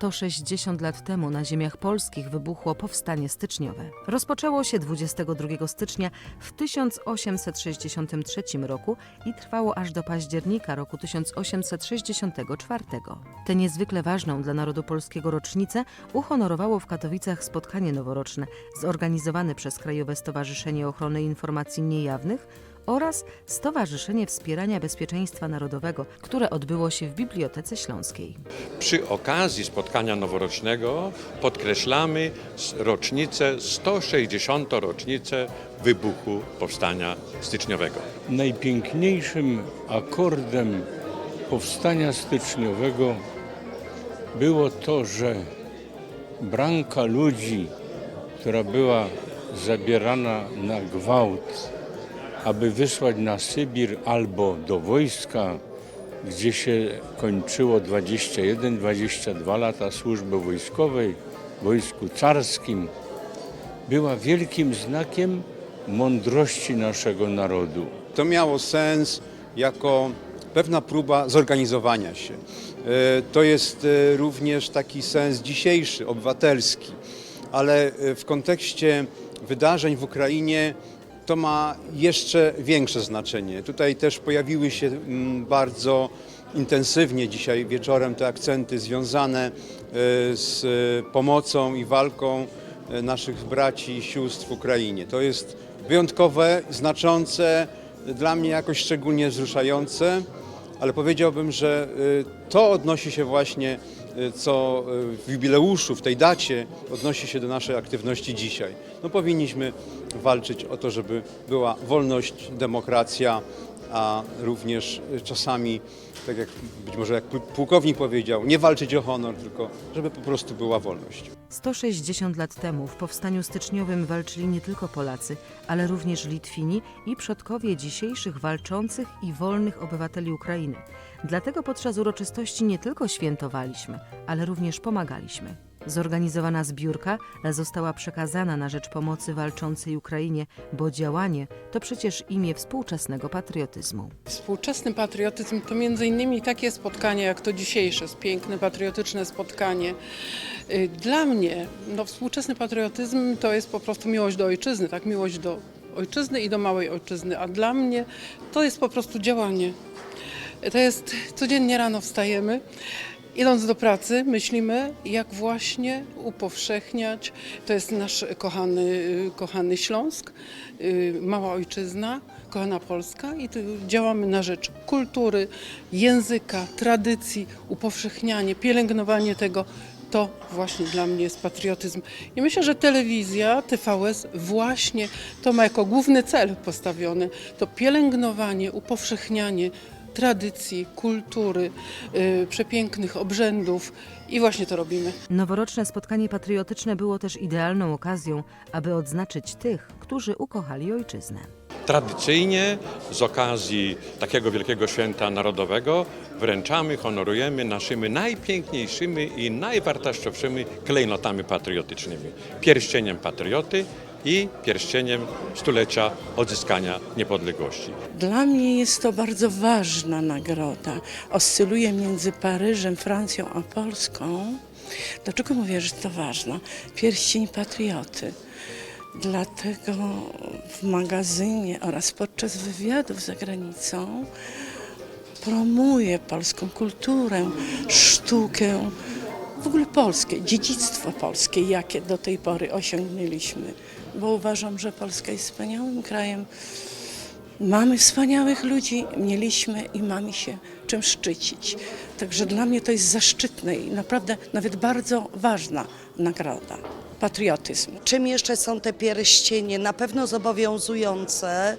160 lat temu na ziemiach polskich wybuchło powstanie styczniowe. Rozpoczęło się 22 stycznia w 1863 roku i trwało aż do października roku 1864. Tę niezwykle ważną dla narodu polskiego rocznicę uhonorowało w Katowicach spotkanie noworoczne zorganizowane przez Krajowe Stowarzyszenie Ochrony Informacji Niejawnych oraz Stowarzyszenie Wspierania Bezpieczeństwa Narodowego, które odbyło się w Bibliotece Śląskiej. Przy okazji spotkania noworocznego podkreślamy rocznicę, 160. rocznicę wybuchu Powstania Styczniowego. Najpiękniejszym akordem powstania styczniowego było to, że branka ludzi, która była zabierana na gwałt, aby wysłać na Sybir albo do wojska, gdzie się kończyło 21-22 lata służby wojskowej wojsku carskim, była wielkim znakiem mądrości naszego narodu. To miało sens jako pewna próba zorganizowania się. E, To jest e, również taki sens dzisiejszy, obywatelski, ale e, w kontekście wydarzeń w Ukrainie to ma jeszcze większe znaczenie. Tutaj też pojawiły się mm, bardzo intensywnie dzisiaj wieczorem te akcenty związane e, z e, pomocą i walką e, naszych braci i sióstr w Ukrainie. To jest wyjątkowe, znaczące, dla mnie jakoś szczególnie wzruszające, ale powiedziałbym, że y, to odnosi się właśnie, co y, w jubileuszu, w tej dacie, odnosi się do naszej aktywności dzisiaj. No powinniśmy walczyć o to, żeby była wolność, demokracja, a również y, czasami, tak jak być może jak pułkownik powiedział, nie walczyć o honor, tylko żeby po prostu była wolność. 160 lat temu w powstaniu styczniowym walczyli nie tylko Polacy, ale również Litwini i przodkowie dzisiejszych walczących i wolnych obywateli Ukrainy. Dlatego podczas uroczystości nie tylko świętowaliśmy, ale również pomagaliśmy. Zorganizowana zbiórka została przekazana na rzecz pomocy walczącej Ukrainie, bo działanie to przecież imię współczesnego patriotyzmu. Współczesny patriotyzm to między innymi takie spotkanie jak to dzisiejsze, piękne, patriotyczne spotkanie. Y, Dla mnie no, współczesny patriotyzm to jest po prostu miłość do ojczyzny, tak? Miłość do ojczyzny i do małej ojczyzny, a dla mnie to jest po prostu działanie. To jest codziennie rano wstajemy, idąc do pracy, myślimy, jak właśnie upowszechniać. To jest nasz kochany, kochany Śląsk, y, mała ojczyzna, kochana Polska i działamy na rzecz kultury, języka, tradycji, upowszechnianie, pielęgnowanie tego. To właśnie dla mnie jest patriotyzm. I myślę, że telewizja, TVS właśnie to ma jako główny cel postawiony. To pielęgnowanie, upowszechnianie tradycji, kultury, y, przepięknych obrzędów i właśnie to robimy. Noworoczne spotkanie patriotyczne było też idealną okazją, aby odznaczyć tych, którzy ukochali ojczyznę. Tradycyjnie z okazji takiego wielkiego święta narodowego wręczamy, honorujemy naszymi najpiękniejszymi i najwartościowszymi klejnotami patriotycznymi. Pierścieniem patrioty i pierścieniem stulecia odzyskania niepodległości. Dla mnie jest to bardzo ważna nagroda. Oscyluje między Paryżem, Francją a Polską. Dlaczego mówię, że to ważna? Pierścień patrioty. Dlatego w magazynie oraz podczas wywiadów za granicą promuję polską kulturę, sztukę, w ogóle polskie, dziedzictwo polskie, jakie do tej pory osiągnęliśmy. Bo uważam, że Polska jest wspaniałym krajem. Mamy wspaniałych ludzi, mieliśmy i mamy się czym szczycić. Także dla mnie to jest zaszczytne i naprawdę nawet bardzo ważna nagroda. Patriotyzm. Czym jeszcze są te pierścienie? Na pewno zobowiązujące.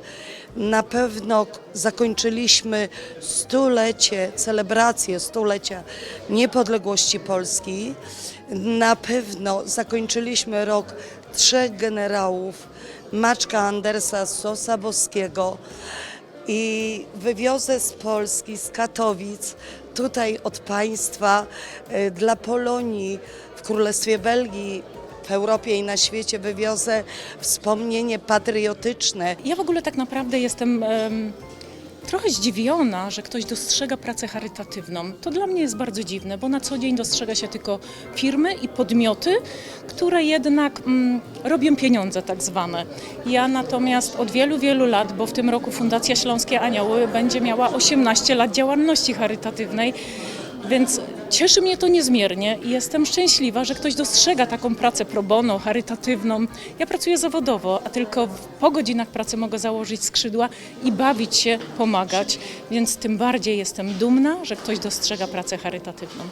Na pewno zakończyliśmy stulecie, celebrację stulecia niepodległości Polski. Na pewno zakończyliśmy rok trzech generałów, Maczka Andersa, Sosa Boskiego i wywiozę z Polski, z Katowic, tutaj od państwa y, dla Polonii w Królestwie Belgii, w Europie i na świecie wywiozę wspomnienie patriotyczne. Ja w ogóle tak naprawdę jestem em, trochę zdziwiona, że ktoś dostrzega pracę charytatywną. To dla mnie jest bardzo dziwne, bo na co dzień dostrzega się tylko firmy i podmioty, które jednak mm, robią pieniądze tak zwane. Ja natomiast od wielu, wielu lat, bo w tym roku Fundacja Śląskie Anioły będzie miała 18 lat działalności charytatywnej, więc cieszy mnie to niezmiernie i jestem szczęśliwa, że ktoś dostrzega taką pracę pro bono, charytatywną. Ja pracuję zawodowo, a tylko po godzinach pracy mogę założyć skrzydła i bawić się, pomagać, więc tym bardziej jestem dumna, że ktoś dostrzega pracę charytatywną.